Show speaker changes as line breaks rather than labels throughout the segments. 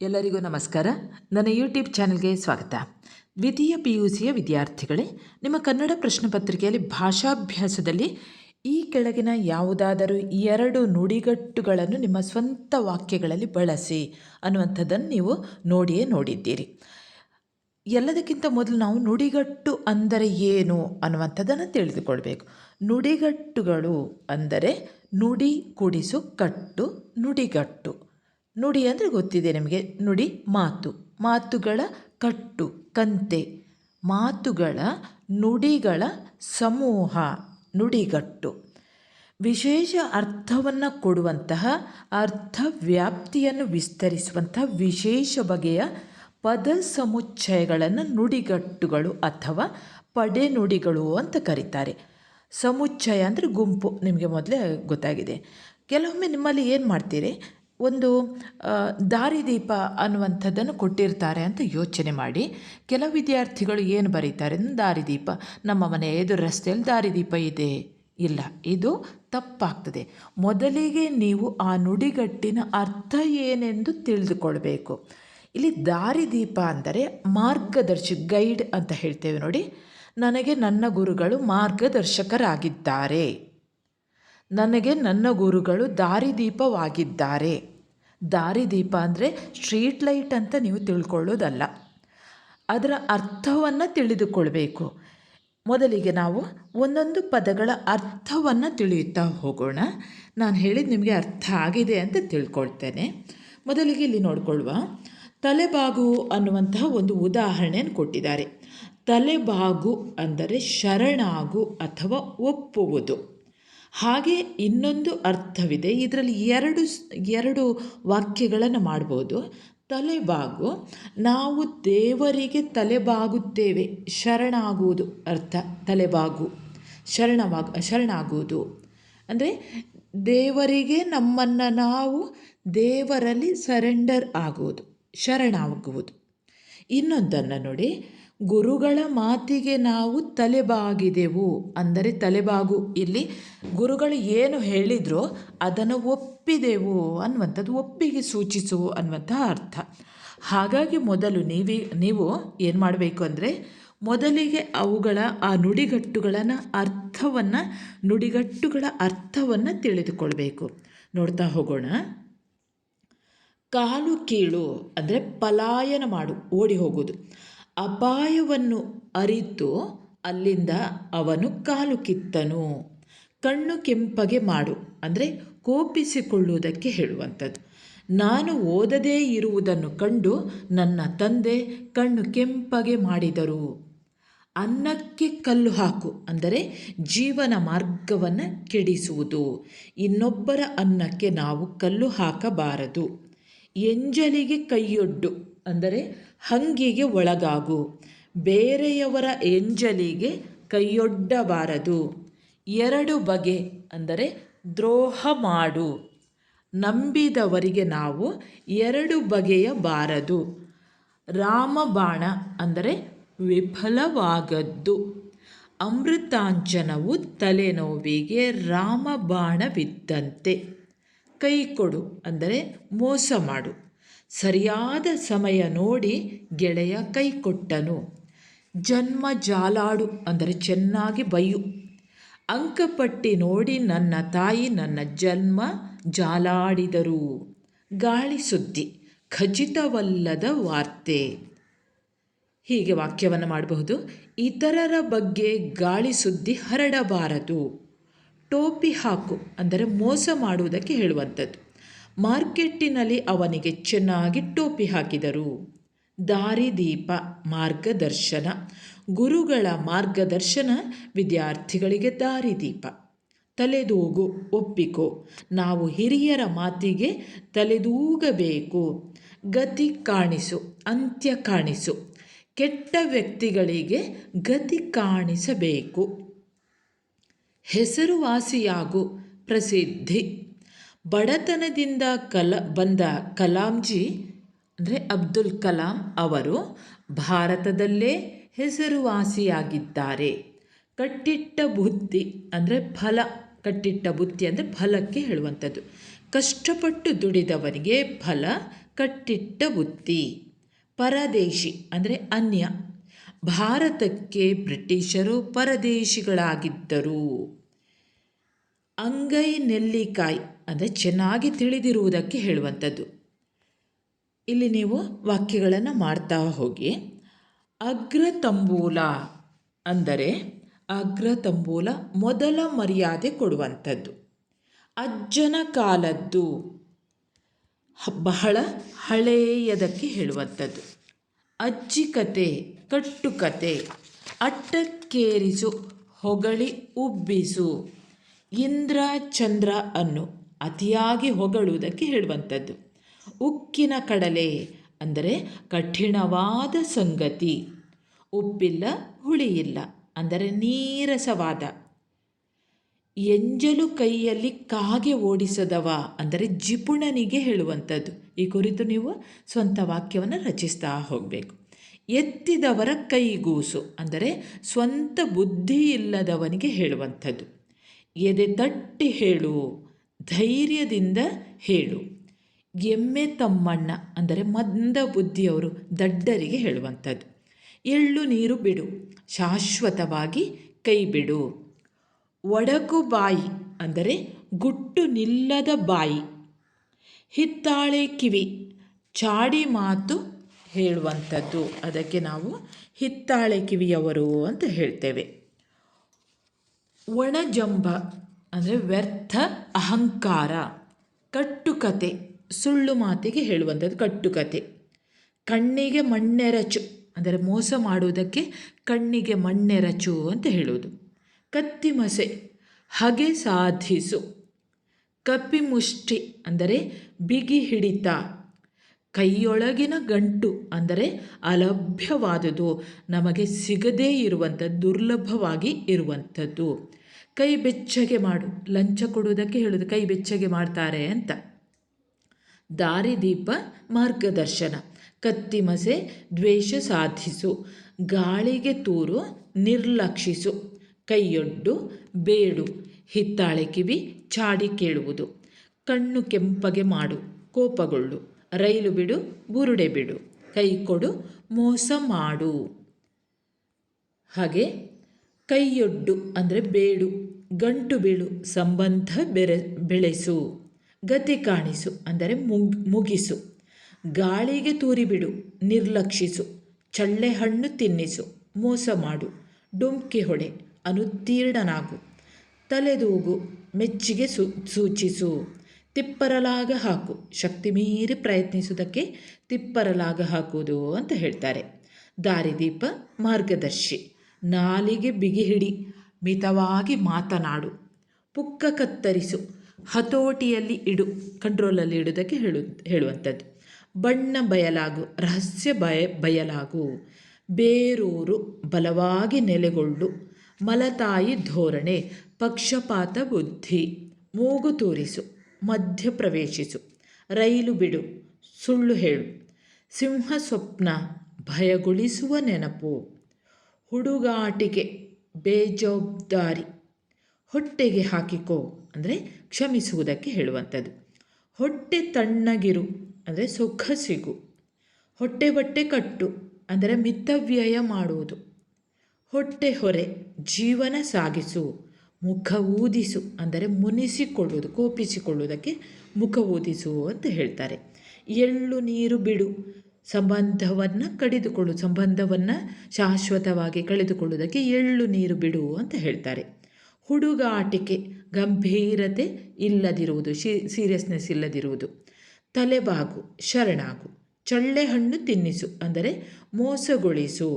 ಎಲ್ಲರಿಗೂ ನಮಸ್ಕಾರ. ನನ್ನ ಯೂಟ್ಯೂಬ್ ಚಾನಲ್ಗೆ ಸ್ವಾಗತ. ದ್ವಿತೀಯ ಪಿ ಯು ಸಿಯ ವಿದ್ಯಾರ್ಥಿಗಳೇ, ನಿಮ್ಮ ಕನ್ನಡ ಪ್ರಶ್ನೆ ಪತ್ರಿಕೆಯಲ್ಲಿ ಭಾಷಾಭ್ಯಾಸದಲ್ಲಿ ಈ ಕೆಳಗಿನ ಯಾವುದಾದರೂ ಎರಡು ನುಡಿಗಟ್ಟುಗಳನ್ನು ನಿಮ್ಮ ಸ್ವಂತ ವಾಕ್ಯಗಳಲ್ಲಿ ಬಳಸಿ ಅನ್ನುವಂಥದ್ದನ್ನು ನೀವು ನೋಡಿಯೇ ನೋಡಿದ್ದೀರಿ. ಎಲ್ಲದಕ್ಕಿಂತ ಮೊದಲು ನಾವು ನುಡಿಗಟ್ಟು ಅಂದರೆ ಏನು ಅನ್ನುವಂಥದ್ದನ್ನು ತಿಳಿದುಕೊಳ್ಬೇಕು. ನುಡಿಗಟ್ಟುಗಳು ಅಂದರೆ ನುಡಿ ಕುಡಿಸು ಕಟ್ಟು ನುಡಿಗಟ್ಟು. ನುಡಿ ಅಂದರೆ ಗೊತ್ತಿದೆ ನಿಮಗೆ. ನುಡಿ ಮಾತು. ಮಾತುಗಳ ಕಟ್ಟು, ಕಂತೆ. ಮಾತುಗಳ ನುಡಿಗಳ ಸಮೂಹ, ನುಡಿಗಟ್ಟು. ವಿಶೇಷ ಅರ್ಥವನ್ನು ಕೊಡುವಂತಹ ಅರ್ಥ ವ್ಯಾಪ್ತಿಯನ್ನು ವಿಸ್ತರಿಸುವಂತಹ ವಿಶೇಷ ಬಗೆಯ ಪದ ಸಮುಚ್ಚಯಗಳನ್ನು ನುಡಿಗಟ್ಟುಗಳು ಅಥವಾ ಪಡೆನುಡಿಗಳು ಅಂತ ಕರೀತಾರೆ. ಸಮುಚ್ಚಯ ಅಂದರೆ ಗುಂಪು, ನಿಮಗೆ ಮೊದಲೇ ಗೊತ್ತಾಗಿದೆ. ಕೆಲವೊಮ್ಮೆ ನಿಮ್ಮಲ್ಲಿ ಏನು ಮಾಡ್ತೀರಿ? ಒಂದು ದಾರಿದೀಪ ಅನ್ನುವಂಥದ್ದನ್ನು ಕೊಟ್ಟಿರ್ತಾರೆ ಅಂತ ಯೋಚನೆ ಮಾಡಿ. ಕೆಲವು ವಿದ್ಯಾರ್ಥಿಗಳು ಏನು ಬರೀತಾರೆ? ದಾರಿದೀಪ. ನಮ್ಮ ಮನೆ ಎದುರು ರಸ್ತೆಯಲ್ಲಿ ದಾರಿದೀಪ ಇದೆ. ಇಲ್ಲ, ಇದು ತಪ್ಪಾಗ್ತದೆ. ಮೊದಲಿಗೆ ನೀವು ಆ ನುಡಿಗಟ್ಟಿನ ಅರ್ಥ ಏನೆಂದು ತಿಳಿದುಕೊಳ್ಬೇಕು. ಇಲ್ಲಿ ದಾರಿದೀಪ ಅಂದರೆ ಮಾರ್ಗದರ್ಶಿ, ಗೈಡ್ ಅಂತ ಹೇಳ್ತೇವೆ ನೋಡಿ. ನನಗೆ ನನ್ನ ಗುರುಗಳು ಮಾರ್ಗದರ್ಶಕರಾಗಿದ್ದಾರೆ. ನನಗೆ ನನ್ನ ಗುರುಗಳು ದಾರಿದೀಪವಾಗಿದ್ದಾರೆ. ದಾರಿದೀಪ ಅಂದರೆ ಸ್ಟ್ರೀಟ್ ಲೈಟ್ ಅಂತ ನೀವು ತಿಳ್ಕೊಳ್ಳೋದಲ್ಲ. ಅದರ ಅರ್ಥವನ್ನು ತಿಳಿದುಕೊಳ್ಬೇಕು. ಮೊದಲಿಗೆ ನಾವು ಒಂದೊಂದು ಪದಗಳ ಅರ್ಥವನ್ನು ತಿಳಿಯುತ್ತಾ ಹೋಗೋಣ. ನಾನು ಹೇಳಿದ ನಿಮಗೆ ಅರ್ಥ ಆಗಿದೆ ಅಂತ ತಿಳ್ಕೊಳ್ತೇನೆ. ಮೊದಲಿಗೆ ಇಲ್ಲಿ ನೋಡಿಕೊಳ್ಳುವ. ತಲೆಬಾಗು ಅನ್ನುವಂತಹ ಒಂದು ಉದಾಹರಣೆಯನ್ನು ಕೊಟ್ಟಿದ್ದಾರೆ. ತಲೆಬಾಗು ಅಂದರೆ ಶರಣಾಗು ಅಥವಾ ಒಪ್ಪುವುದು. ಹಾಗೆ ಇನ್ನೊಂದು ಅರ್ಥವಿದೆ. ಇದರಲ್ಲಿ ಎರಡು ಎರಡು ವಾಕ್ಯಗಳನ್ನು ಮಾಡ್ಬೋದು. ತಲೆಬಾಗು, ನಾವು ದೇವರಿಗೆ ತಲೆಬಾಗುತ್ತೇವೆ, ಶರಣಾಗುವುದು ಅರ್ಥ. ತಲೆಬಾಗು, ಶರಣವಾಗ, ಶರಣಾಗುವುದು. ಅಂದರೆ ದೇವರಿಗೆ ನಮ್ಮನ್ನು ನಾವು ದೇವರಲ್ಲಿ ಸರೆಂಡರ್ ಆಗುವುದು, ಶರಣಾಗುವುದು. ಇನ್ನೊಂದನ್ನು ನೋಡಿ. ಗುರುಗಳ ಮಾತಿಗೆ ನಾವು ತಲೆಬಾಗಿದೆವು. ಅಂದರೆ ತಲೆಬಾಗು. ಇಲ್ಲಿ ಗುರುಗಳು ಏನು ಹೇಳಿದ್ರೋ ಅದನ್ನು ಒಪ್ಪಿದೆವು ಅನ್ನುವಂಥದ್ದು, ಒಪ್ಪಿಗೆ ಸೂಚಿಸು ಅನ್ನುವಂಥ ಅರ್ಥ. ಹಾಗಾಗಿ ಮೊದಲು ನೀವಿ, ನೀವು ಏನು ಮಾಡಬೇಕು ಅಂದರೆ ಮೊದಲಿಗೆ ಅವುಗಳ ಆ ನುಡಿಗಟ್ಟುಗಳನ್ನು, ಅರ್ಥವನ್ನು, ನುಡಿಗಟ್ಟುಗಳ ಅರ್ಥವನ್ನು ತಿಳಿದುಕೊಳ್ಬೇಕು. ನೋಡ್ತಾ ಹೋಗೋಣ. ಕಾಲು ಕೀಳು ಅಂದರೆ ಪಲಾಯನ ಮಾಡು, ಓಡಿ ಹೋಗುವುದು. ಅಪಾಯವನ್ನು ಅರಿತು ಅಲ್ಲಿಂದ ಅವನು ಕಾಲು ಕಿತ್ತನು. ಕಣ್ಣು ಕೆಂಪಗೆ ಮಾಡು, ಅಂದರೆ ಕೋಪಿಸಿಕೊಳ್ಳುವುದಕ್ಕೆ ಹೇಳುವಂಥದ್ದು. ನಾನು ಓದದೇ ಇರುವುದನ್ನು ಕಂಡು ನನ್ನ ತಂದೆ ಕಣ್ಣು ಕೆಂಪಗೆ ಮಾಡಿದರು. ಅನ್ನಕ್ಕೆ ಕಲ್ಲು ಹಾಕು, ಅಂದರೆ ಜೀವನ ಮಾರ್ಗವನ್ನು ಕೆಡಿಸುವುದು. ಇನ್ನೊಬ್ಬರ ಅನ್ನಕ್ಕೆ ನಾವು ಕಲ್ಲು ಹಾಕಬಾರದು. ಎಂಜಲಿಗೆ ಕೈಯೊಡ್ಡು. ಅಂದರೆ ಹಂಗಿಗೆ ಒಳಗಾಗು. ಬೇರೆಯವರ ಎಂಜಲಿಗೆ ಕೈಯೊಡ್ಡಬಾರದು. ಎರಡು ಬಗೆ ಅಂದರೆ ದ್ರೋಹ ಮಾಡು. ನಂಬಿದವರಿಗೆ ನಾವು ಎರಡು ಬಗೆಯ ಬಾರದು. ರಾಮಬಾಣ ಅಂದರೆ ವಿಫಲವಾಗದ್ದು. ಅಮೃತಾಂಜನವು ತಲೆನೋವಿಗೆ ರಾಮಬಾಣವಿದ್ದಂತೆ. ಕೈ ಕೊಡು ಅಂದರೆ ಮೋಸ ಮಾಡು. ಸರಿಯಾದ ಸಮಯ ನೋಡಿ ಗೆಳೆಯ ಕೈ ಕೊಟ್ಟನು. ಜನ್ಮ ಜಾಲಾಡು ಅಂದರೆ ಚೆನ್ನಾಗಿ ಬೈಯು. ಅಂಕಪಟ್ಟಿ ನೋಡಿ ನನ್ನ ತಾಯಿ ನನ್ನ ಜನ್ಮ ಜಾಲಾಡಿದರು. ಗಾಳಿ ಸುದ್ದಿ, ಖಚಿತವಲ್ಲದ ವಾರ್ತೆ. ಹೀಗೆ ವಾಕ್ಯವನ್ನು ಮಾಡಬಹುದು. ಇತರರ ಬಗ್ಗೆ ಗಾಳಿ ಸುದ್ದಿ ಹರಡಬಾರದು. ಟೋಪಿ ಹಾಕು ಅಂದರೆ ಮೋಸ ಮಾಡುವುದಕ್ಕೆ ಹೇಳುವಂಥದ್ದು. ಮಾರ್ಕೆಟ್ಟಿನಲ್ಲಿ ಅವನಿಗೆ ಚೆನ್ನಾಗಿ ಟೋಪಿ ಹಾಕಿದರು. ದಾರಿದೀಪ ಮಾರ್ಗದರ್ಶನ, ಗುರುಗಳ ಮಾರ್ಗದರ್ಶನ, ವಿದ್ಯಾರ್ಥಿಗಳಿಗೆ ದಾರಿದೀಪ ತಲೆದೂಗು, ಒಪ್ಪಿಕೋ, ನಾವು ಹಿರಿಯರ ಮಾತಿಗೆ ತಲೆದೂಗಬೇಕು. ಗತಿ ಕಾಣಿಸು, ಅಂತ್ಯ ಕಾಣಿಸು. ಕೆಟ್ಟ ವ್ಯಕ್ತಿಗಳಿಗೆ ಗತಿ ಕಾಣಿಸಬೇಕು. ಹೆಸರುವಾಸಿಯಾಗು, ಪ್ರಸಿದ್ಧಿ. ಬಡತನದಿಂದ ಕಲ, ಬಂದ ಕಲಾಂಜಿ, ಅಂದರೆ ಅಬ್ದುಲ್ ಕಲಾಂ ಅವರು ಭಾರತದಲ್ಲೇ ಹೆಸರುವಾಸಿಯಾಗಿದ್ದಾರೆ. ಕಟ್ಟಿಟ್ಟ ಬುದ್ಧಿ, ಅಂದರೆ ಫಲ, ಕಟ್ಟಿಟ್ಟ ಬುದ್ಧಿ ಅಂದರೆ ಫಲಕ್ಕೆ ಹೇಳುವಂಥದ್ದು. ಕಷ್ಟಪಟ್ಟು ದುಡಿದವರಿಗೆ ಫಲ, ಕಟ್ಟಿಟ್ಟ ಬುತ್ತಿ ಪರದೇಶಿ, ಅಂದರೆ ಅನ್ಯ. ಭಾರತಕ್ಕೆ ಬ್ರಿಟಿಷರು ಪರದೇಶಿಗಳಾಗಿದ್ದರು. ಅಂಗೈ ನೆಲ್ಲಿಕಾಯಿ ಅಂದರೆ ಚೆನ್ನಾಗಿ ತಿಳಿದಿರುವುದಕ್ಕೆ ಹೇಳುವಂಥದ್ದು. ಇಲ್ಲಿ ನೀವು ವಾಕ್ಯಗಳನ್ನು ಮಾಡ್ತಾ ಹೋಗಿ. ಅಗ್ರ ತಂಬೂಲ ಅಂದರೆ ಅಗ್ರ ತಂಬೂಲ ಮೊದಲ ಮರ್ಯಾದೆ ಕೊಡುವಂಥದ್ದು. ಅಜ್ಜನ ಕಾಲದ್ದು ಬಹಳ ಹಳೆಯದಕ್ಕೆ ಹೇಳುವಂಥದ್ದು. ಅಜ್ಜಿ ಕತೆ ಕಟ್ಟುಕತೆ ಅಟ್ಟಕ್ಕೇರಿಸು, ಹೊಗಳಿ ಉಬ್ಬಿಸು ಇಂದ್ರ ಚಂದ್ರ ಅನ್ನು ಅತಿಯಾಗಿ ಹೊಗಳುವುದಕ್ಕೆ ಹೇಳುವಂಥದ್ದು. ಉಕ್ಕಿನ ಕಡಲೆ ಅಂದರೆ ಕಠಿಣವಾದ ಸಂಗತಿ. ಉಪ್ಪಿಲ್ಲ, ಹುಳಿಯಿಲ್ಲ ಅಂದರೆ ನೀರಸವಾದ. ಎಂಜಲು ಕೈಯಲ್ಲಿ ಕಾಗೆ ಓಡಿಸದವ ಅಂದರೆ ಜಿಪುಣನಿಗೆ ಹೇಳುವಂಥದ್ದು. ಈ ಕುರಿತು ನೀವು ಸ್ವಂತ ವಾಕ್ಯವನ್ನು ರಚಿಸ್ತಾ ಹೋಗಬೇಕು. ಎತ್ತಿದವರ ಕೈಗೂಸು ಅಂದರೆ ಸ್ವಂತ ಬುದ್ಧಿ ಇಲ್ಲದವನಿಗೆ ಹೇಳುವಂಥದ್ದು. ಎದೆ ತಟ್ಟಿ ಹೇಳು, ಧೈರ್ಯದಿಂದ ಹೇಳು. ಎಮ್ಮೆ ತಮ್ಮಣ್ಣ ಅಂದರೆ ಮಂದ ಬುದ್ಧಿಯವರು ದಡ್ಡರಿಗೆ ಹೇಳುವಂಥದ್ದು. ಎಳ್ಳು ನೀರು ಬಿಡು, ಶಾಶ್ವತವಾಗಿ ಕೈ ಬಿಡು. ಒಡಕು ಬಾಯಿ ಅಂದರೆ ಗುಟ್ಟು ನಿಲ್ಲದ ಬಾಯಿ. ಹಿತ್ತಾಳೆ ಕಿವಿ, ಚಾಡಿ ಮಾತು ಹೇಳುವಂಥದ್ದು. ಅದಕ್ಕೆ ನಾವು ಹಿತ್ತಾಳೆ ಕಿವಿಯವರು ಅಂತ ಹೇಳ್ತೇವೆ. ಒಣಜಂಬ, ಅಂದರೆ ವ್ಯರ್ಥ ಅಹಂಕಾರ, ಕಟ್ಟುಕತೆ, ಸುಳ್ಳು ಮಾತಿಗೆ ಹೇಳುವಂಥದ್ದು ಕಟ್ಟುಕತೆ. ಕಣ್ಣಿಗೆ ಮಣ್ಣೆರಚು, ಅಂದರೆ ಮೋಸ ಮಾಡುವುದಕ್ಕೆ ಕಣ್ಣಿಗೆ ಮಣ್ಣೆರಚು ಅಂತ ಹೇಳುವುದು. ಕತ್ತಿಮಸೆ ಹಗೆ ಸಾಧಿಸು. ಕಪಿಮುಷ್ಟಿ, ಅಂದರೆ ಬಿಗಿ ಹಿಡಿತ. ಕೈಯೊಳಗಿನ ಗಂಟು ಅಂದರೆ ಅಲಭ್ಯವಾದುದು, ನಮಗೆ ಸಿಗದೇ ಇರುವಂಥ ದುರ್ಲಭವಾಗಿ ಇರುವಂಥದ್ದು. ಕೈ ಬೆಚ್ಚಗೆ ಮಾಡು, ಲಂಚ ಕೊಡುವುದಕ್ಕೆ ಹೇಳೋದು, ಕೈ ಬೆಚ್ಚಗೆ ಮಾಡ್ತಾರೆ ಅಂತ. ದಾರಿದೀಪ ಮಾರ್ಗದರ್ಶನ. ಕತ್ತಿಮಸೆ ದ್ವೇಷ ಸಾಧಿಸು, ಗಾಳಿಗೆ ತೂರು ನಿರ್ಲಕ್ಷಿಸು, ಕೈಯೊಡ್ಡು ಬೇಡು, ಹಿತ್ತಾಳೆ ಕಿವಿ ಚಾಡಿ ಕೇಳುವುದು. ಕಣ್ಣು ಕೆಂಪಗೆ ಮಾಡು, ಕೋಪಗೊಳ್ಳು. ರೈಲು ಬಿಡು, ಬುರುಡೆ ಬಿಡು, ಕೈ ಕೊಡು, ಮೋಸ ಮಾಡು. ಹಾಗೆ ಕೈಯೊಡ್ಡು ಅಂದರೆ ಬೇಡು, ಗಂಟು ಬೀಳು, ಸಂಬಂಧ ಬೆರೆ, ಬೆಳೆಸು, ಗತಿ ಕಾಣಿಸು ಅಂದರೆ ಮುಗ್, ಮುಗಿಸು. ಗಾಳಿಗೆ ತೂರಿಬಿಡು ನಿರ್ಲಕ್ಷಿಸು, ಚಳ್ಳೆ ಹಣ್ಣು ತಿನ್ನಿಸು, ಮೋಸ ಮಾಡು ಡುಮ್ಕಿ ಹೊಡೆ, ಅನುತ್ತೀರ್ಣನಾಗು, ತಲೆದೂಗು, ಮೆಚ್ಚಿಗೆ ಸೂ, ಸೂಚಿಸು. ತಿಪ್ಪರಲಾಗ ಹಾಕು. ಶಕ್ತಿ ಮೀರಿ ಪ್ರಯತ್ನಿಸುವುದಕ್ಕೆ ತಿಪ್ಪರಲಾಗ ಹಾಕುವುದು ಅಂತ ಹೇಳ್ತಾರೆ. ದಾರಿದೀಪ ಮಾರ್ಗದರ್ಶಿ. ನಾಲಿಗೆ ಬಿಗಿಹಿಡಿ ಮಿತವಾಗಿ ಮಾತನಾಡು. ಪುಕ್ಕ ಕತ್ತರಿಸು, ಹತೋಟಿಯಲ್ಲಿ ಇಡು, ಕಂಟ್ರೋಲಲ್ಲಿ ಇಡುವುದಕ್ಕೆ ಹೇಳು, ಹೇಳುವಂಥದ್ದು. ಬಣ್ಣ ಬಯಲಾಗು, ರಹಸ್ಯ ಬಯ, ಬಯಲಾಗು. ಬೇರೂರು ಬಲವಾಗಿ ನೆಲೆಗೊಳ್ಳು. ಮಲತಾಯಿ ಧೋರಣೆ, ಪಕ್ಷಪಾತ ಬುದ್ಧಿ. ಮೂಗು ತೋರಿಸು. ಮಧ್ಯ ಪ್ರವೇಶಿಸು ರೈಲು ಬಿಡು, ಸುಳ್ಳು ಹೇಳು. ಸಿಂಹ ಸ್ವಪ್ನ ಭಯಗೊಳಿಸುವ ನೆನಪು. ಹುಡುಗಾಟಿಕೆ, ಬೇಜವಾಬ್ದಾರಿ. ಹೊಟ್ಟೆಗೆ ಹಾಕಿಕೋ, ಅಂದರೆ ಕ್ಷಮಿಸುವುದಕ್ಕೆ ಹೇಳುವಂಥದ್ದು. ಹೊಟ್ಟೆ ತಣ್ಣಗಿರು, ಅಂದರೆ ಸುಖ ಸಿಗು. ಹೊಟ್ಟೆ ಬಟ್ಟೆ ಕಟ್ಟು, ಅಂದರೆ ಮಿತವ್ಯಯ ಮಾಡುವುದು. ಹೊಟ್ಟೆ ಹೊರೆ, ಜೀವನ ಸಾಗಿಸು. ಮುಖ ಊದಿಸು ಅಂದರೆ ಮುನಿಸಿಕೊಳ್ಳುವುದು, ಕೋಪಿಸಿಕೊಳ್ಳುವುದಕ್ಕೆ ಮುಖ ಊದಿಸು ಅಂತ ಹೇಳ್ತಾರೆ. ಎಳ್ಳು ನೀರು ಬಿಡು, ಸಂಬಂಧವನ್ನು ಕಡಿದುಕೊಳ್ಳು, ಸಂಬಂಧವನ್ನು ಶಾಶ್ವತವಾಗಿ ಕಳೆದುಕೊಳ್ಳುವುದಕ್ಕೆ ಎಳ್ಳು ನೀರು ಬಿಡು ಅಂತ ಹೇಳ್ತಾರೆ. ಹುಡುಗಾಟಿಕೆ, ಗಂಭೀರತೆ ಇಲ್ಲದಿರುವುದು, ಶಿ ಸೀರಿಯಸ್ನೆಸ್ ಇಲ್ಲದಿರುವುದು. ತಲೆಬಾಗು, ಶರಣಾಗು ಚಳ್ಳೆ ಹಣ್ಣು ತಿನ್ನಿಸು ಅಂದರೆ ಮೋಸಗೊಳಿಸು.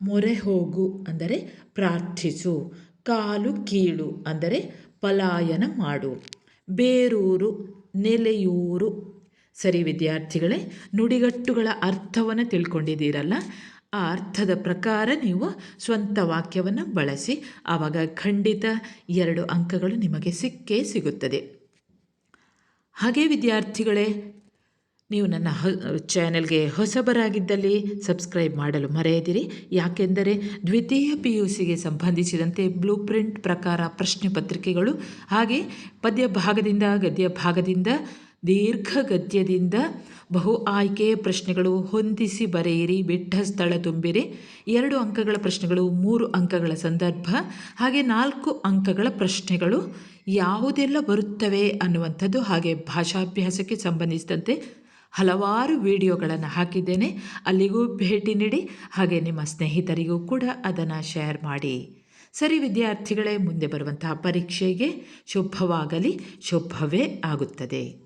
ಮೊರೆ ಹೋಗು ಅಂದರೆ ಪ್ರಾರ್ಥಿಸು. ಕಾಲು ಕೀಳು ಅಂದರೆ ಪಲಾಯನ ಮಾಡು. ಬೇರೂರು, ನೆಲೆಯೂರು. ಸರಿ ವಿದ್ಯಾರ್ಥಿಗಳೇ, ನುಡಿಗಟ್ಟುಗಳ ಅರ್ಥವನ್ನು ತಿಳ್ಕೊಂಡಿದ್ದೀರಲ್ಲ? ಆ ಅರ್ಥದ ಪ್ರಕಾರ ನೀವು ಸ್ವಂತ ವಾಕ್ಯವನ್ನು ಬಳಸಿ, ಆವಾಗ ಖಂಡಿತ ಎರಡು ಅಂಕಗಳು ನಿಮಗೆ ಸಿಕ್ಕೇ ಸಿಗುತ್ತದೆ. ಹಾಗೆ ವಿದ್ಯಾರ್ಥಿಗಳೇ ನೀವು ನನ್ನ ಹ, ಚಾನೆಲ್ಗೆ ಹೊಸಬರಾಗಿದ್ದಲ್ಲಿ ಸಬ್ಸ್ಕ್ರೈಬ್ ಮಾಡಲು ಮರೆಯದಿರಿ. ಯಾಕೆಂದರೆ ದ್ವಿತೀಯ ಪಿ ಯು ಸಿಗೆ ಸಂಬಂಧಿಸಿದಂತೆ ಬ್ಲೂ ಪ್ರಿಂಟ್ ಪ್ರಕಾರ ಪ್ರಶ್ನೆ ಪತ್ರಿಕೆಗಳು ಹಾಗೆ ಪದ್ಯ ಭಾಗದಿಂದ ಗದ್ಯ ಭಾಗದಿಂದ ದೀರ್ಘ ಗದ್ಯದಿಂದ ಬಹು ಆಯ್ಕೆಯ ಪ್ರಶ್ನೆಗಳು ಹೊಂದಿಸಿ ಬರೆಯಿರಿ. ಬಿಟ್ಟ, ಸ್ಥಳ ತುಂಬಿರಿ. ಎರಡು ಅಂಕಗಳ ಪ್ರಶ್ನೆಗಳು, ಮೂರು ಅಂಕಗಳ ಸಂದರ್ಭ, ಹಾಗೆ ನಾಲ್ಕು ಅಂಕಗಳ ಪ್ರಶ್ನೆಗಳು ಯಾವುದೆಲ್ಲ ಬರುತ್ತವೆ ಅನ್ನುವಂಥದ್ದು ಹಾಗೆ ಭಾಷಾಭ್ಯಾಸಕ್ಕೆ ಸಂಬಂಧಿಸಿದಂತೆ ಹಲವಾರು ವಿಡಿಯೋಗಳನ್ನು ಹಾಕಿದ್ದೇನೆ. ಅಲ್ಲಿಗೂ ಭೇಟಿ ನೀಡಿ, ಹಾಗೆ ನಿಮ್ಮ ಸ್ನೇಹಿತರಿಗೂ ಕೂಡ ಅದನ್ನು ಶೇರ್ ಮಾಡಿ. ಸರಿ ವಿದ್ಯಾರ್ಥಿಗಳೇ, ಮುಂದೆ ಬರುವಂತಹ ಪರೀಕ್ಷೆಗೆ ಶುಭವಾಗಲಿ, ಶುಭವೇ ಆಗುತ್ತದೆ.